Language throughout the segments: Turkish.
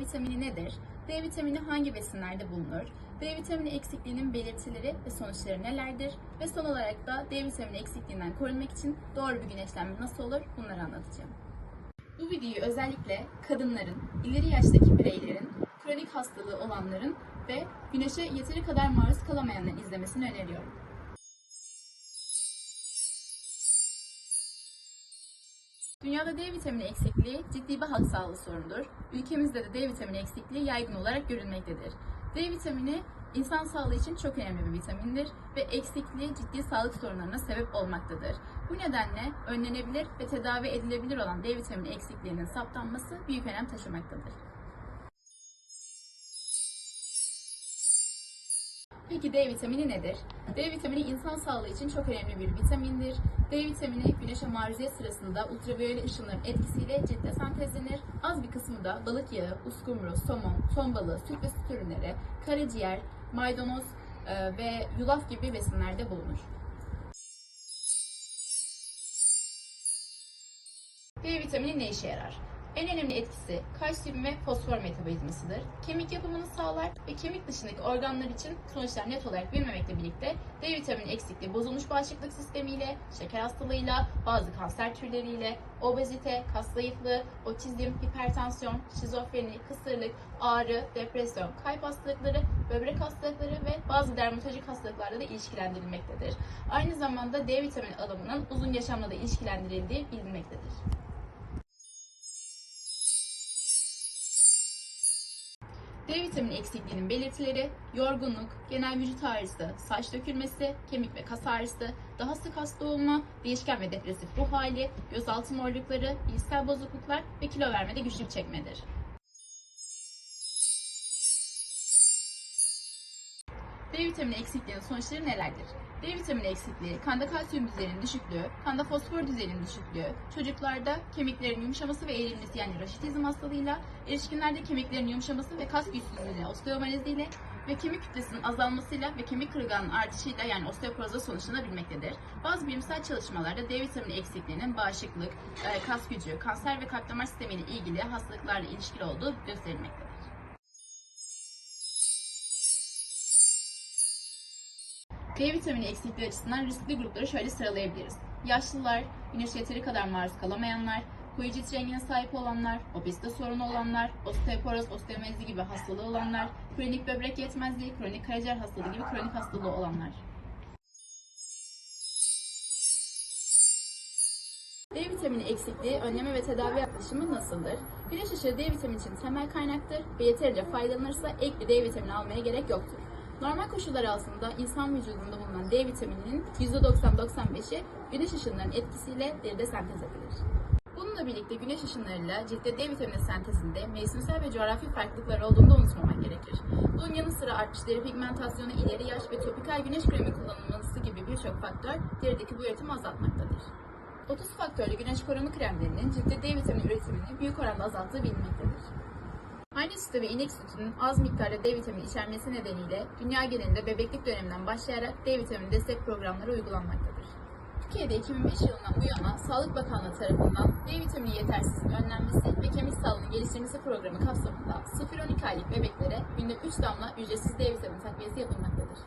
D vitamini nedir? D vitamini hangi besinlerde bulunur? D vitamini eksikliğinin belirtileri ve sonuçları nelerdir? Ve son olarak da D vitamini eksikliğinden korunmak için doğru bir güneşlenme nasıl olur? Bunları anlatacağım. Bu videoyu özellikle kadınların, ileri yaştaki bireylerin, kronik hastalığı olanların ve güneşe yeteri kadar maruz kalamayanların izlemesini öneriyorum. Dünyada D vitamini eksikliği ciddi bir halk sağlığı sorunudur. Ülkemizde de D vitamini eksikliği yaygın olarak görülmektedir. D vitamini insan sağlığı için çok önemli bir vitamindir ve eksikliği ciddi sağlık sorunlarına sebep olmaktadır. Bu nedenle önlenebilir ve tedavi edilebilir olan D vitamini eksikliğinin saptanması büyük önem taşımaktadır. Peki D vitamini nedir? D vitamini insan sağlığı için çok önemli bir vitamindir. D vitamini güneşe maruziyet sırasında ultraviyole ışınların etkisiyle ciltte sentezlenir. Az bir kısmı da balık yağı, uskumru, somon, ton balığı, süt ve süt ürünleri, karaciğer, maydanoz e, ve yulaf gibi besinlerde bulunur. D vitamini ne işe yarar? En önemli etkisi kalsiyum ve fosfor metabolizmasıdır. Kemik yapımını sağlar ve kemik dışındaki organlar için sonuçlar net olarak bilmemekle birlikte D vitamini eksikliği bozulmuş bağışıklık sistemiyle, şeker hastalığıyla, bazı kanser türleriyle, obezite, kas zayıflığı, otizm, hipertansiyon, şizofreni, kısırlık, ağrı, depresyon, kalp hastalıkları, böbrek hastalıkları ve bazı dermatolojik hastalıklarla da ilişkilendirilmektedir. Aynı zamanda D vitamini alımının uzun yaşamla da ilişkilendirildiği bilinmektedir. D vitamini eksikliğinin belirtileri yorgunluk, genel vücut ağrısı, saç dökülmesi, kemik ve kas ağrısı, daha sık hasta olma, değişken ve depresif ruh hali, gözaltı morlukları, bilişsel bozukluklar ve kilo vermede güçlük çekmedir. D vitamini eksikliğinin sonuçları nelerdir? D vitamini eksikliği, kanda kalsiyum düzeyinin düşüklüğü, kanda fosfor düzeyinin düşüklüğü, çocuklarda kemiklerin yumuşaması ve eğrilmesi yani raşitizm hastalığıyla, erişkinlerde kemiklerin yumuşaması ve kas güçsüzlüğüyle, osteomaleziyle ve kemik kütlesinin azalmasıyla ve kemik kırılganlığının artışıyla yani osteoporozla sonuçlanabilmektedir. Bazı bilimsel çalışmalarda D vitamini eksikliğinin bağışıklık, e, kas gücü, kanser ve kalp damar sistemiyle ilgili hastalıklarla ilişkili olduğu gösterilmektedir. D vitamini eksikliği açısından riskli grupları şöyle sıralayabiliriz. Yaşlılar, güneşe yeteri kadar maruz kalamayanlar, koyu cilt rengine sahip olanlar, obezite sorunu olanlar, osteoporoz, osteomelezi gibi hastalığı olanlar, kronik böbrek yetmezliği, kronik karaciğer hastalığı gibi kronik hastalığı olanlar. D vitamini eksikliği, önleme ve tedavi yaklaşımı nasıldır? Güneş ışığı D vitamini için temel kaynaktır ve yeterince faydalanırsa ek bir D vitamini almaya gerek yoktur. Normal koşullar altında insan vücudunda bulunan D vitamininin %90-95'i güneş ışınlarının etkisiyle deride sentez edilir. Bununla birlikte güneş ışınlarıyla ciltte D vitamini sentezinde mevsimsel ve coğrafi farklılıklar olduğunu da unutmamak gerekir. Bunun yanı sıra artmış deri pigmentasyonu, ileri yaş ve topikal güneş kremi kullanılması gibi birçok faktör derideki bu üretimi azaltmaktadır. 30 faktörlü güneş koruma kremlerinin ciltte D vitamini üretimini büyük oranda azalttığı bilinmektedir. Aynı sütü ve inek sütünün az miktarda D vitamini içermesi nedeniyle dünya genelinde bebeklik döneminden başlayarak D vitamini destek programları uygulanmaktadır. Türkiye'de 2005 yılından bu yana Sağlık Bakanlığı tarafından D vitamini yetersizliğinin önlenmesi ve kemik sağlığının geliştirilmesi programı kapsamında 0-12 aylık bebeklere günde 3 damla ücretsiz D vitamini takviyesi yapılmaktadır.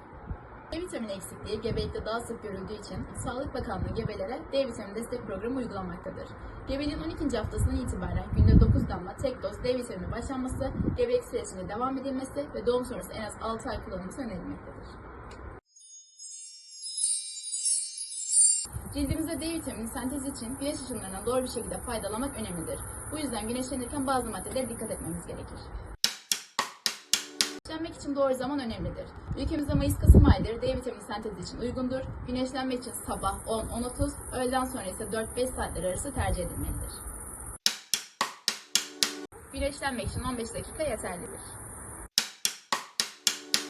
D vitamini eksikliği gebelikte daha sık görüldüğü için Sağlık Bakanlığı gebelere D vitamini destek programı uygulanmaktadır. Gebeliğin 12. haftasından itibaren günde 9 damla tek doz D vitamini başlanması, gebelik sürecinde devam edilmesi ve doğum sonrası en az 6 ay kullanılması önerilmektedir. Cildimize D vitamini sentezi için güneş ışınlarından doğru bir şekilde faydalamak önemlidir. Bu yüzden güneşlenirken bazı maddelere dikkat etmemiz gerekir. Güneşlenmek için doğru zaman önemlidir. Ülkemizde Mayıs-Kasım ayları D vitamini sentezi için uygundur. Güneşlenmek için sabah 10-10.30, öğleden sonra ise 4-5 saatler arası tercih edilmelidir. Güneşlenmek için 15 dakika yeterlidir.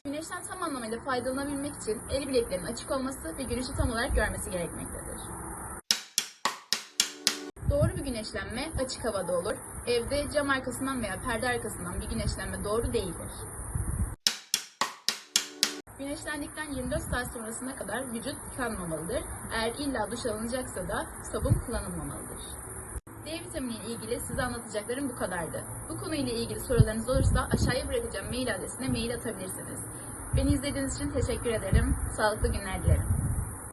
Güneşten tam anlamıyla faydalanabilmek için el bileklerinin açık olması ve güneşi tam olarak görmesi gerekmektedir. Doğru bir güneşlenme açık havada olur. Evde cam arkasından veya perde arkasından bir güneşlenme doğru değildir. Güneşlendikten 24 saat sonrasına kadar vücut yıkanmamalıdır. Eğer illa duş alınacaksa da sabun kullanılmamalıdır. D vitamini ile ilgili size anlatacaklarım bu kadardı. Bu konuyla ilgili sorularınız olursa aşağıya bırakacağım mail adresine mail atabilirsiniz. Beni izlediğiniz için teşekkür ederim. Sağlıklı günler dilerim.